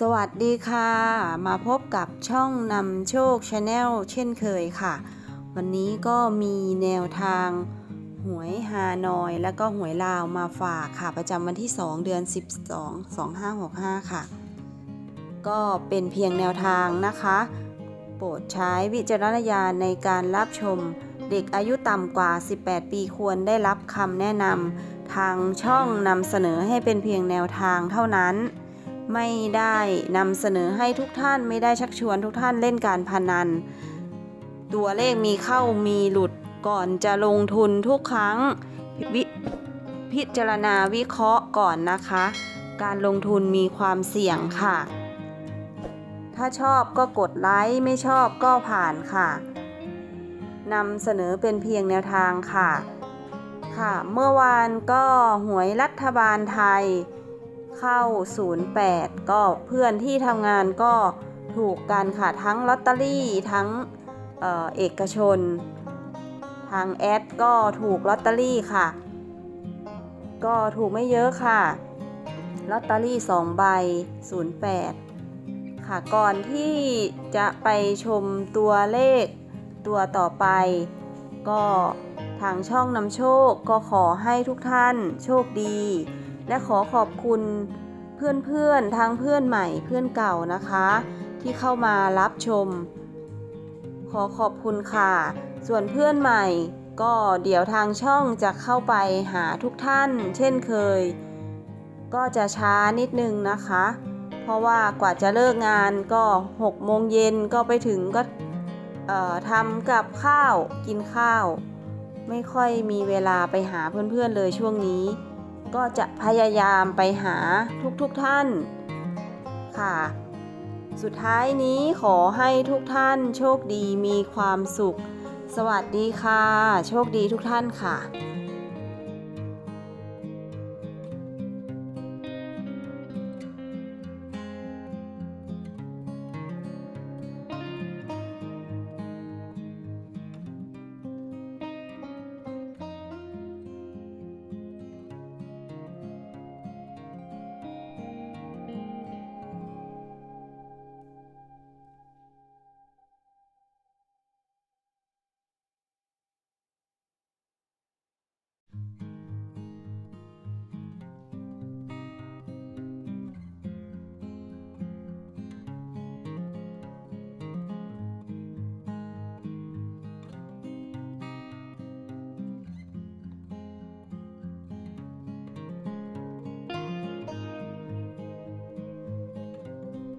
สวัสดีค่ะ มาพบกับช่องนำโชคชาแนลเช่นเคยค่ะ วันนี้ก็มีแนวทาง หวยฮานอย และก็หวยลาวมาฝากค่ะ ประจำวันที่ 2 เดือน 12 2565 ค่ะ ก็เป็นเพียงแนวทางนะคะ โปรดใช้วิจารณญาณในการรับชม เด็กอายุต่ำกว่า 18 ปีควรได้รับคำแนะนำทางช่องนำเสนอให้เป็นเพียงแนวทางเท่านั้น ไม่ได้นำเสนอให้ทุกท่านไม่ได้ชักชวนทุกท่านเล่นการพนัน ตัวเลขมีเข้ามีหลุดก่อนจะลงทุนทุกครั้งวพิจารณาวิเคราะห์ก่อนนะคะ การลงทุนมีความเสี่ยงค่ะ ถ้าชอบก็กดไลค์ไม่ชอบก็ผ่านค่ะนำเสนอเป็นเพียงแนวทางค่ะ ค่ะ เมื่อวานก็หวยรัฐบาลไทย เข้า 08 ก็เพื่อนที่ทำงานก็ถูกกันค่ะทั้งลอตเตอรี่ทั้งเออเอกชน ทางแอดก็ถูกลอตเตอรี่ค่ะ ก็ถูกไม่เยอะค่ะลอตเตอรี่ 2 ใบ 08 ค่ะ ก่อนที่จะไปชมตัวเลขตัวต่อไป ก็ทางช่องนำโชคก็ขอให้ทุกท่านโชคดี และขอขอบคุณเพื่อนๆทั้งเพื่อนใหม่เพื่อนเก่านะคะ ที่เข้ามารับชม ขอขอบคุณค่ะ ส่วนเพื่อนใหม่ ก็เดี๋ยวทางช่องจะเข้าไปหาทุกท่าน เช่นเคย ก็จะช้านิดนึงนะคะ เพราะว่ากว่าจะเลิกงานก็6โมงเย็นก็ไปถึงก็ทำกับข้าวกินข้าว ไม่ค่อยมีเวลาไปหาเพื่อนๆเลยช่วงนี้ ก็จะพยายามไปหาทุกๆทท่านค่ะ สุดท้ายนี้ขอให้ทุกท่านโชคดีมีความสุข สวัสดีค่ะ โชคดีทุกท่านค่ะ